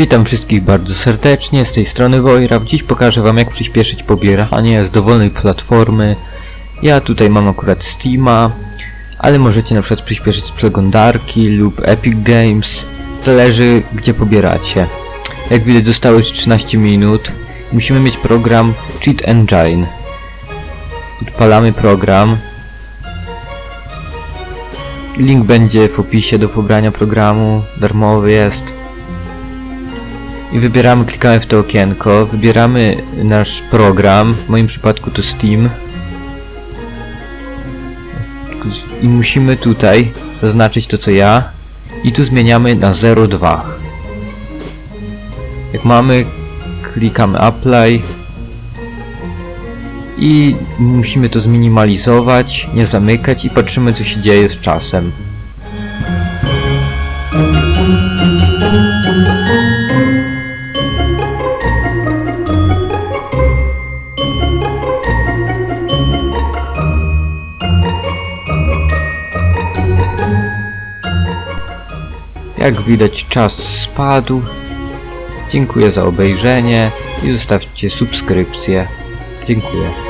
Witam wszystkich bardzo serdecznie, z tej strony Wojra. Dziś pokażę wam jak przyspieszyć pobieranie z dowolnej platformy. Ja tutaj mam akurat Steama, ale możecie na przykład przyspieszyć z przeglądarki lub Epic Games. Zależy gdzie pobieracie. Jak widać zostało już 13 minut. Musimy mieć program Cheat Engine. Odpalamy program. Link będzie w opisie do pobrania programu, darmowy jest. I wybieramy, klikamy w to okienko, wybieramy nasz program, w moim przypadku to Steam. I musimy tutaj zaznaczyć to co ja i tu zmieniamy na 0,2. Jak mamy, klikamy Apply i musimy to zminimalizować, nie zamykać i patrzymy co się dzieje z czasem. Jak widać czas spadł. Dziękuję za obejrzenie i zostawcie subskrypcję. Dziękuję.